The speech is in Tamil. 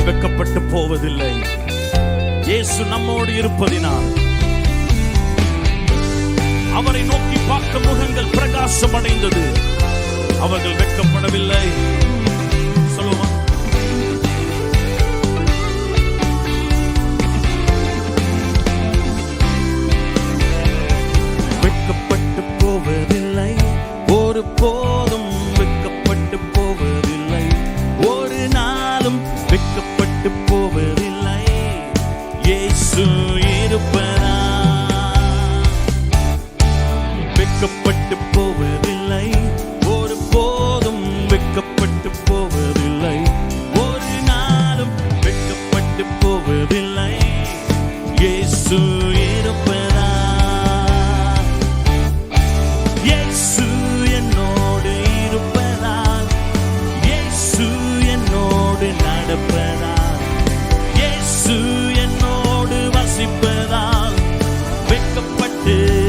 நாம் வெக்கப்பட்டு போவதில்லை. இயேசு நம்மோடு இருப்பதினால். அவரை நோக்கி பார்க்க முகங்கள் பிரகாசம் அடைந்தது. அவர்கள் வெட்கப்படவில்லை. சொல்லுவோம் வெக்கப்பட்டு போவதில்லை. ஒரு போ இயேசு இருப்பனா வெக்கப்பட்டு போவதில்லை. ஒரு போதும் வெக்கப்பட்டு போவதில்லை. ஒரு நாளும் வெக்கப்பட்டு போவதில்லை. இயேசு இருப்பனா Make up one.